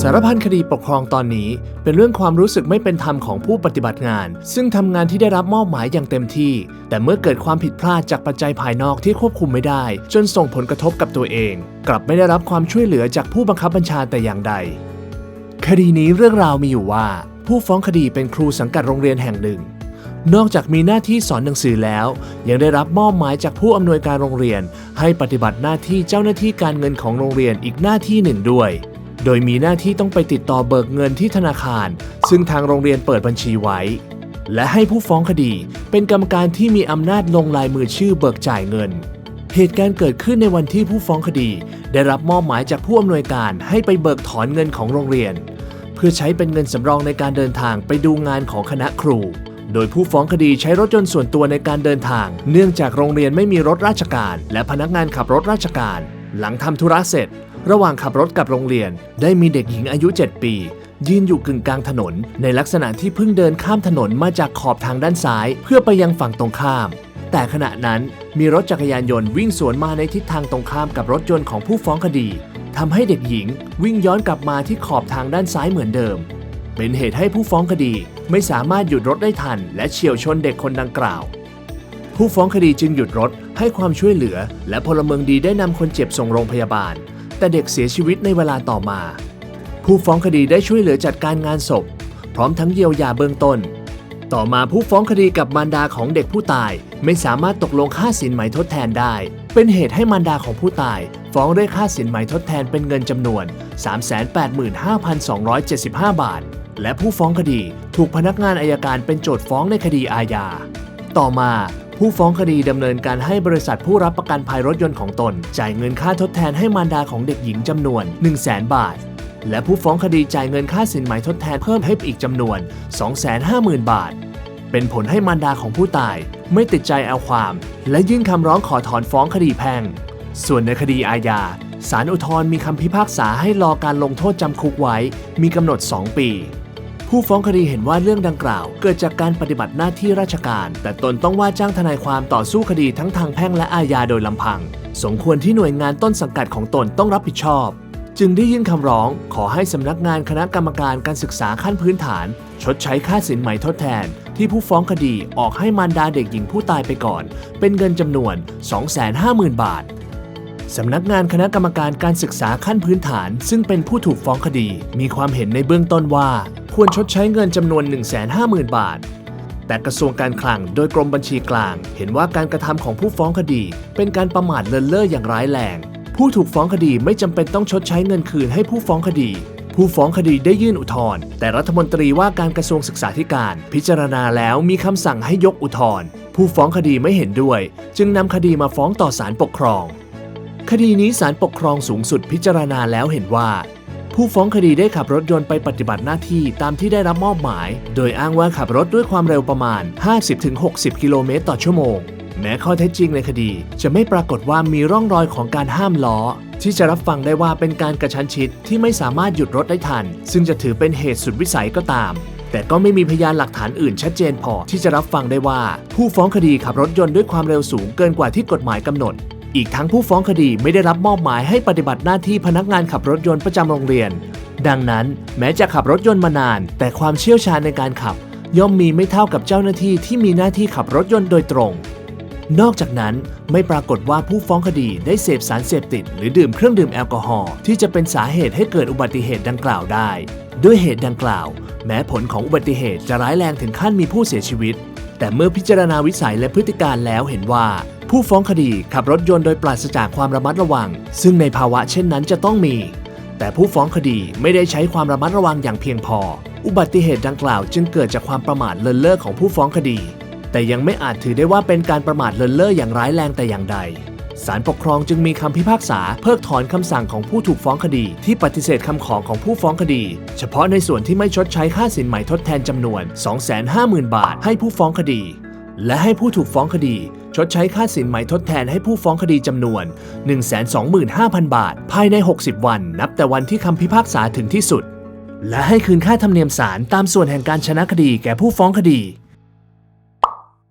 สารพันคดีปกครองตอนนี้เป็นเรื่องความรู้สึกไม่เป็นธรรมของผู้ปฏิบัติงาน ซึ่งทำงานที่ได้รับมอบหมายอย่างเต็มที่ แต่เมื่อเกิดความผิดพลาดจากปัจจัยภายนอกที่ควบคุมไม่ได้ จนส่งผลกระทบกับตัวเอง กลับไม่ได้รับความช่วยเหลือจากผู้บังคับบัญชาแต่อย่างใด คดีนี้เรื่องราวมีอยู่ว่า ผู้ฟ้องคดีเป็นครูสังกัดโรงเรียนแห่งหนึ่ง นอกจากมีหน้าที่สอนหนังสือแล้ว ยังได้รับมอบหมายจากผู้อำนวยการโรงเรียน ให้ปฏิบัติหน้าที่เจ้าหน้าที่การเงินของโรงเรียนอีกหน้าที่หนึ่งด้วย โดยมีหน้าที่ต้องไปติดต่อเบิกเงินที่ธนาคาร ซึ่งทางโรงเรียนเปิดบัญชีไว้ และให้ผู้ฟ้องคดีเป็นกรรมการที่มีอำนาจลงลายมือชื่อเบิกจ่ายเงิน เหตุการณ์เกิดขึ้นในวันที่ผู้ฟ้องคดี ได้รับมอบหมายจากผู้อำนวยการให้ไปเบิกถอนเงินของโรงเรียน เพื่อใช้เป็นเงินสำรองในการเดินทางไปดูงานของคณะครู โดยผู้ฟ้องคดีใช้รถยนต์ส่วนตัวในการเดินทาง เนื่องจากโรงเรียนไม่มีรถราชการ และพนักงานขับรถราชการ หลังทำธุระเสร็จ ระหว่างขับรถกับโรงเรียน ได้มีเด็กหญิงอายุ 7 ปียืนอยู่กึ่งกลางถนน ในลักษณะที่เพิ่งเดินข้ามถนนมาจากขอบทางด้านซ้าย เพื่อไปยังฝั่งตรงข้าม แต่ขณะนั้นมีรถจักรยานยนต์วิ่งสวนมาในทิศทางตรงข้ามกับรถยนต์ของผู้ฟ้องคดีทำให้เด็กหญิงวิ่งย้อนกลับมาที่ขอบทางด้านซ้ายเหมือนเดิม เป็นเหตุให้ผู้ฟ้องคดี ไม่สามารถหยุดรถได้ทัน และเฉียวชนเด็กคนดังกล่าว ผู้ฟ้องคดีจึงหยุดรถให้ความช่วยเหลือ และพลเมืองดีได้นำคนเจ็บส่งโรงพยาบาล แต่เด็กเสียชีวิตในเวลาต่อมา ผู้ฟ้องคดีได้ช่วยเหลือจัดการงานศพ พร้อมทั้งเยียวยาเบื้องต้น ต่อมาผู้ฟ้องคดีกับมารดาของเด็กผู้ตาย ไม่สามารถตกลงค่าสินไหมทดแทนได้ เป็นเหตุให้มารดาของผู้ตาย ฟ้องเรียกค่าสินไหมทดแทนเป็นเงินจำนวน 385,275 บาท และผู้ฟ้องคดีถูกพนักงานอายการเป็นโจทฟ้องในคดีอาญา ต่อมาผู้ฟ้องคดีดำเนินการให้บริษัทผู้รับประกันภัยรถยนต์ของตน จ่ายเงินค่าทดแทนให้มารดาของเด็กหญิงจำนวน 1 0 0 0 0แบาท และผู้ฟ้องคดีจ่ายเงินค่าสินไหมทดแทนเพิ่มให้อีกจำนวน 250,000 บาท เป็นผลให้มารดาของผู้ตาย ไม่ติดใจเอาความ และยื่นคำร้องขอถอนฟ้องคดีแพ่ง ส่วนในคดีอาญาศาลอุทธรณ์มีคำพิพากษาให้รอการลงโทษจำคุกไว้ มีกำหนด 2 ปี ผู้ฟ้องคดีเห็นว่าเรื่องดังกล่าว เกิดจากการปฏิบัติหน้าที่ราชการ แต่ตนต้องว่าจ้างทนายความต่อสู้คดีทั้งทางแพ่งและอาญาโดยลำพัง สมควรที่หน่วยงานต้นสังกัดของตนต้องรับผิดชอบ จึงได้ยื่นคำร้อง ขอให้สำนักงานคณะกรรมการการศึกษาขั้นพื้นฐาน ชดใช้ค่าสินไหมทดแทน ที่ผู้ฟ้องคดีออกให้มารดาเด็กหญิงผู้ตายไปก่อน เป็นเงินจำนวน 250,000 บาท สำนักงานคณะกรรมการการศึกษาขั้นพื้นฐาน ซึ่งเป็นผู้ถูกฟ้องคดี มีความเห็นในเบื้องต้นว่า ควรชดใช้เงินจำนวน 150,000 บาท แต่กระทรวงการคลังโดยกรมบัญชีกลาง เห็นว่าการกระทำของผู้ฟ้องคดี เป็นการประมาทเลินเล่ออย่างร้ายแรง ผู้ถูกฟ้องคดีไม่จำเป็นต้องชดใช้เงินคืนให้ผู้ฟ้องคดีผู้ฟ้องคดีได้ยื่นอุทธรณ์แต่รัฐมนตรีว่าการกระทรวงศึกษาธิการ พิจารณาแล้วมีคำสั่งให้ยกอุทธรณ์ผู้ฟ้องคดีไม่เห็นด้วย จึงนำคดีมาฟ้องต่อศาลปกครอง คดีนี้ศาลปกครองสูงสุดพิจารณาแล้วเห็นว่า ผู้ฟ้องคดีได้ขับรถยนต์ไปปฏิบัติหน้าที่ตามที่ได้รับมอบหมาย โดยอ้างว่าขับรถด้วยความเร็วประมาณ 50-60 กิโลเมตรต่อชั่วโมง แม้ข้อเท็จจริงในคดี จะไม่ปรากฏว่ามีร่องรอยของการห้ามล้อ ที่จะรับฟังได้ว่าเป็นการกระชั้นชิดที่ไม่สามารถหยุดรถได้ทัน ซึ่งจะถือเป็นเหตุสุดวิสัยก็ตามแต่ก็ไม่มีพยานหลักฐานอื่นชัดเจนพอที่จะรับฟังได้ว่า ผู้ฟ้องคดีขับรถยนต์ด้วยความเร็วสูงเกินกว่าที่กฎหมายกำหนด อีกทั้งผู้ฟ้องคดีไม่ได้รับมอบหมายให้ปฏิบัติหน้าที่พนักงานขับรถยนต์ประจำโรงเรียน ดังนั้นแม้จะขับรถยนต์มานาน แต่ความเชี่ยวชาญในการขับ ย่อมมีไม่เท่ากับเจ้าหน้าที่ที่มีหน้าที่ขับรถยนต์โดยตรง นอกจากนั้นไม่ปรากฏว่าผู้ฟ้องคดีได้เสพสารเสพติด หรือดื่มเครื่องดื่มแอลกอฮอล์ที่จะเป็นสาเหตุให้เกิดอุบัติเหตุดังกล่าวได้ ด้วยเหตุดังกล่าว แม้ผลของอุบัติเหตุจะร้ายแรงถึงขั้นมีผู้เสียชีวิต แต่เมื่อพิจารณาวิสัยและพฤติการแล้วเห็นว่า ผู้ฟ้องคดีขับรถยนต์โดยปราศจากความระมัดระวัง ซึ่งในภาวะเช่นนั้นจะต้องมี แต่ผู้ฟ้องคดีไม่ได้ใช้ความระมัดระวังอย่างเพียงพอ อุบัติเหตุดังกล่าวจึงเกิดจากความประมาทเลินเล่อของผู้ฟ้องคดี แต่ยังไม่อาจถือได้ว่าเป็นการประมาทเลินเล่ออย่างร้ายแรงแต่อย่างใดศาลปกครองจึงมีคำพิพากษาเพิกถอนคำสั่งของผู้ถูกฟ้องคดี ที่ปฏิเสธคำขอของผู้ฟ้องคดี เฉพาะในส่วนที่ไม่ชดใช้ค่าสินไหมทดแทนจำนวน 250,000 บาท ให้ผู้ฟ้องคดี และให้ผู้ถูกฟ้องคดี ชดใช้ค่าสินไหมทดแทนให้ผู้ฟ้องคดีจำนวน 125,000 บาท ภายใน 60 วัน นับแต่วันที่คำพิพากษาถึงที่สุด และให้คืนค่าธรรมเนียมศาลตามส่วนแห่งการชนะคดีแก่ผู้ฟ้องคดี